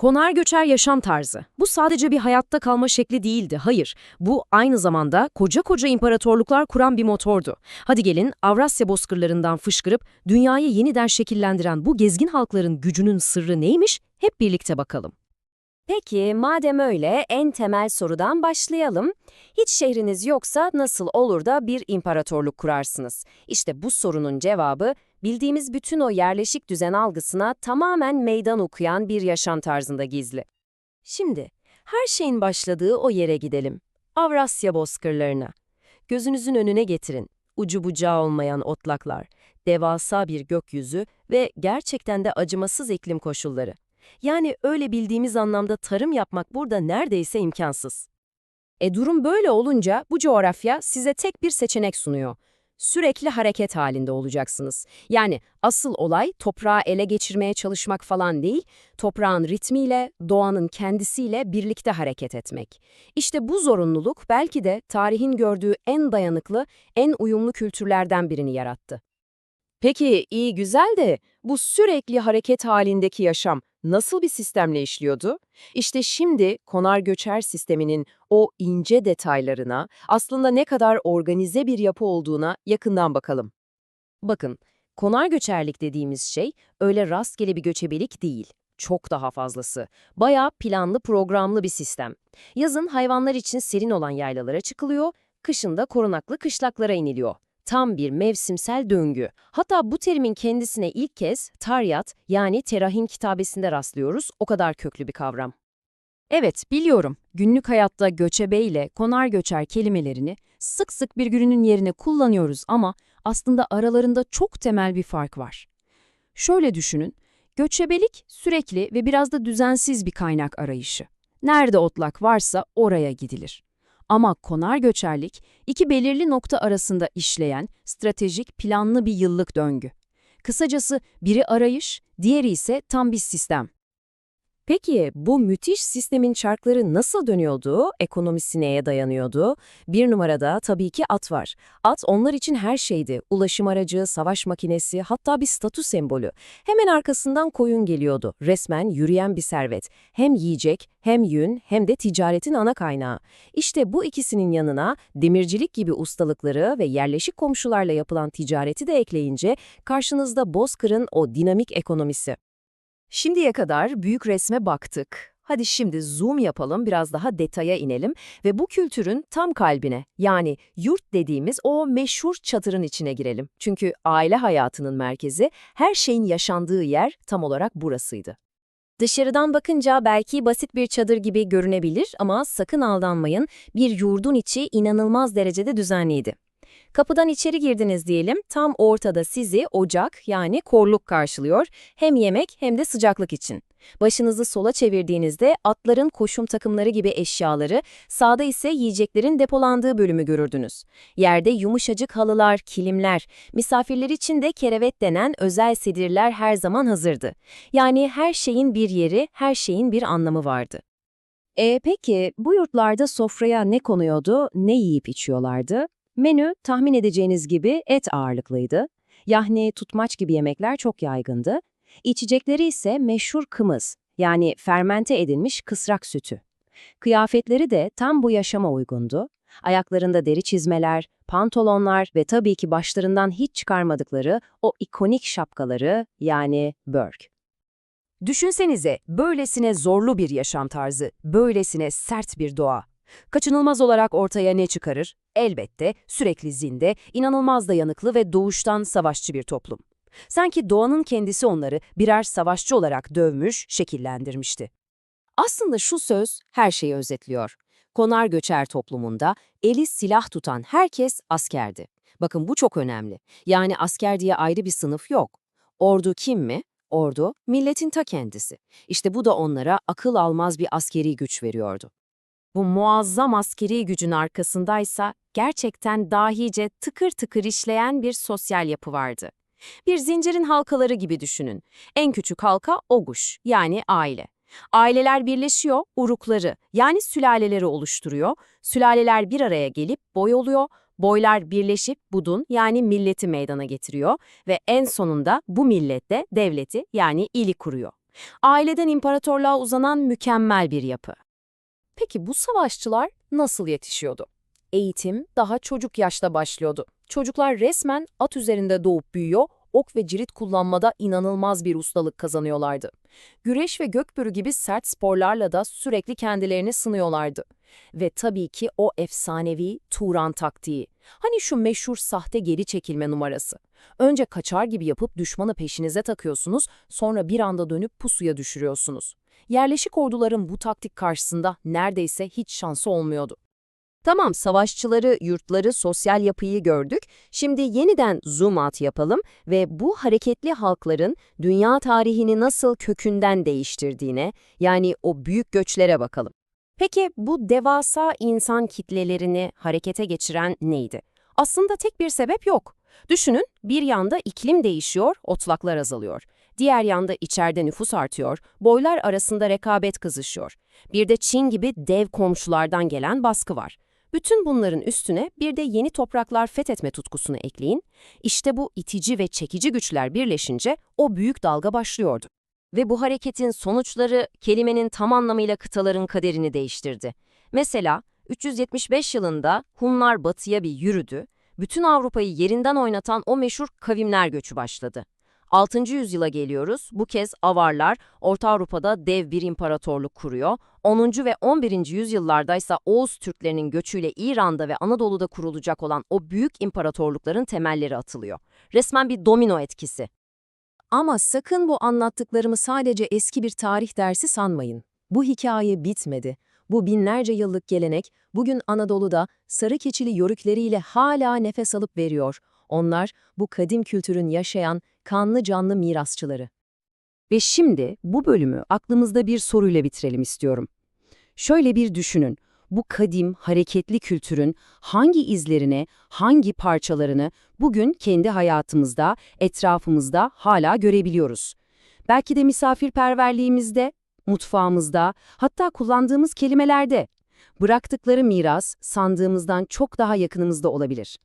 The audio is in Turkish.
Konar göçer yaşam tarzı. Bu sadece bir hayatta kalma şekli değildi, hayır. Bu aynı zamanda koca koca imparatorluklar kuran bir motordu. Hadi gelin Avrasya bozkırlarından fışkırıp dünyayı yeniden şekillendiren bu gezgin halkların gücünün sırrı neymiş hep birlikte bakalım. Peki madem öyle en temel sorudan başlayalım. Hiç şehriniz yoksa nasıl olur da bir imparatorluk kurarsınız? İşte bu sorunun cevabı bildiğimiz bütün o yerleşik düzen algısına tamamen meydan okuyan bir yaşam tarzında gizli. Şimdi her şeyin başladığı o yere gidelim. Avrasya bozkırlarına. Gözünüzün önüne getirin. Ucu bucağı olmayan otlaklar, devasa bir gökyüzü ve gerçekten de acımasız iklim koşulları. Yani öyle bildiğimiz anlamda tarım yapmak burada neredeyse imkansız. E durum böyle olunca bu coğrafya size tek bir seçenek sunuyor. Sürekli hareket halinde olacaksınız. Yani asıl olay toprağı ele geçirmeye çalışmak falan değil, toprağın ritmiyle, doğanın kendisiyle birlikte hareket etmek. İşte bu zorunluluk belki de tarihin gördüğü en dayanıklı, en uyumlu kültürlerden birini yarattı. Peki iyi güzel de bu sürekli hareket halindeki yaşam nasıl bir sistemle işliyordu? İşte şimdi konar göçer sisteminin o ince detaylarına, aslında ne kadar organize bir yapı olduğuna yakından bakalım. Bakın, konar göçerlik dediğimiz şey öyle rastgele bir göçebelik değil. Çok daha fazlası. Bayağı planlı programlı bir sistem. Yazın hayvanlar için serin olan yaylalara çıkılıyor, kışın da korunaklı kışlaklara iniliyor. Tam bir mevsimsel döngü. Hatta bu terimin kendisine ilk kez taryat yani terahim kitabesinde rastlıyoruz. O kadar köklü bir kavram. Evet, biliyorum. Günlük hayatta göçebe ile konar göçer kelimelerini sık sık birbirinin yerine kullanıyoruz ama aslında aralarında çok temel bir fark var. Şöyle düşünün, göçebelik sürekli ve biraz da düzensiz bir kaynak arayışı. Nerede otlak varsa oraya gidilir. Ama konar göçerlik iki belirli nokta arasında işleyen stratejik planlı bir yıllık döngü. Kısacası biri arayış, diğeri ise tam bir sistem. Peki bu müthiş sistemin çarkları nasıl dönüyordu, ekonomisi neye dayanıyordu? Bir numarada tabii ki at var. At onlar için her şeydi. Ulaşım aracı, savaş makinesi, hatta bir statü sembolü. Hemen arkasından koyun geliyordu. Resmen yürüyen bir servet. Hem yiyecek, hem yün, hem de ticaretin ana kaynağı. İşte bu ikisinin yanına demircilik gibi ustalıkları ve yerleşik komşularla yapılan ticareti de ekleyince karşınızda Bozkır'ın o dinamik ekonomisi. Şimdiye kadar büyük resme baktık. Hadi şimdi zoom yapalım, biraz daha detaya inelim ve bu kültürün tam kalbine, yani yurt dediğimiz o meşhur çatırın içine girelim. Çünkü aile hayatının merkezi, her şeyin yaşandığı yer tam olarak burasıydı. Dışarıdan bakınca belki basit bir çadır gibi görünebilir ama sakın aldanmayın, bir yurdun içi inanılmaz derecede düzenliydi. Kapıdan içeri girdiniz diyelim, tam ortada sizi ocak yani korluk karşılıyor, hem yemek hem de sıcaklık için. Başınızı sola çevirdiğinizde atların koşum takımları gibi eşyaları, sağda ise yiyeceklerin depolandığı bölümü görürdünüz. Yerde yumuşacık halılar, kilimler, misafirler için de kerevet denen özel sedirler her zaman hazırdı. Yani her şeyin bir yeri, her şeyin bir anlamı vardı. E peki bu yurtlarda sofraya ne konuyordu, ne yiyip içiyorlardı? Menü tahmin edeceğiniz gibi et ağırlıklıydı. Yahni, tutmaç gibi yemekler çok yaygındı. İçecekleri ise meşhur kımız, yani fermente edilmiş kısrak sütü. Kıyafetleri de tam bu yaşama uygundu. Ayaklarında deri çizmeler, pantolonlar ve tabii ki başlarından hiç çıkarmadıkları o ikonik şapkaları yani börk. Düşünsenize böylesine zorlu bir yaşam tarzı, böylesine sert bir doğa. Kaçınılmaz olarak ortaya ne çıkarır? Elbette sürekli zinde, inanılmaz dayanıklı ve doğuştan savaşçı bir toplum. Sanki doğanın kendisi onları birer savaşçı olarak dövmüş, şekillendirmişti. Aslında şu söz her şeyi özetliyor. Konar göçer toplumunda eli silah tutan herkes askerdi. Bakın bu çok önemli. Yani asker diye ayrı bir sınıf yok. Ordu kim mi? Ordu, milletin ta kendisi. İşte bu da onlara akıl almaz bir askeri güç veriyordu. Bu muazzam askeri gücün arkasındaysa gerçekten dahice tıkır tıkır işleyen bir sosyal yapı vardı. Bir zincirin halkaları gibi düşünün. En küçük halka oguş yani aile. Aileler birleşiyor, urukları yani sülaleleri oluşturuyor. Sülaleler bir araya gelip boy oluyor, boylar birleşip budun yani milleti meydana getiriyor ve en sonunda bu millette devleti yani ili kuruyor. Aileden imparatorluğa uzanan mükemmel bir yapı. Peki bu savaşçılar nasıl yetişiyordu? Eğitim daha çocuk yaşta başlıyordu. Çocuklar resmen at üzerinde doğup büyüyor, ok ve cirit kullanmada inanılmaz bir ustalık kazanıyorlardı. Güreş ve gökbürü gibi sert sporlarla da sürekli kendilerini sınıyorlardı. Ve tabii ki o efsanevi Turan taktiği. Hani şu meşhur sahte geri çekilme numarası. Önce kaçar gibi yapıp düşmanı peşinize takıyorsunuz, sonra bir anda dönüp pusuya düşürüyorsunuz. Yerleşik orduların bu taktik karşısında neredeyse hiç şansı olmuyordu. Tamam, savaşçıları, yurtları, sosyal yapıyı gördük. Şimdi yeniden zoom out yapalım ve bu hareketli halkların dünya tarihini nasıl kökünden değiştirdiğine, yani o büyük göçlere bakalım. Peki bu devasa insan kitlelerini harekete geçiren neydi? Aslında tek bir sebep yok. Düşünün, bir yanda iklim değişiyor, otlaklar azalıyor. Diğer yanda içeride nüfus artıyor, boylar arasında rekabet kızışıyor. Bir de Çin gibi dev komşulardan gelen baskı var. Bütün bunların üstüne bir de yeni topraklar fethetme tutkusunu ekleyin. İşte bu itici ve çekici güçler birleşince o büyük dalga başlıyordu. Ve bu hareketin sonuçları kelimenin tam anlamıyla kıtaların kaderini değiştirdi. Mesela 375 yılında Hunlar batıya bir yürüdü, bütün Avrupa'yı yerinden oynatan o meşhur kavimler göçü başladı. 6. yüzyıla geliyoruz. Bu kez Avarlar Orta Avrupa'da dev bir imparatorluk kuruyor. 10. ve 11. yüzyıllarda ise Oğuz Türklerinin göçüyle İran'da ve Anadolu'da kurulacak olan o büyük imparatorlukların temelleri atılıyor. Resmen bir domino etkisi. Ama sakın bu anlattıklarımı sadece eski bir tarih dersi sanmayın. Bu hikaye bitmedi. Bu binlerce yıllık gelenek bugün Anadolu'da sarı keçili yörükleriyle hala nefes alıp veriyor. Onlar bu kadim kültürün yaşayan kanlı canlı mirasçıları. Ve şimdi bu bölümü aklımızda bir soruyla bitirelim istiyorum. Şöyle bir düşünün. Bu kadim, hareketli kültürün hangi izlerini, hangi parçalarını bugün kendi hayatımızda, etrafımızda hala görebiliyoruz? Belki de misafirperverliğimizde, mutfağımızda, hatta kullandığımız kelimelerde. Bıraktıkları miras sandığımızdan çok daha yakınımızda olabilir.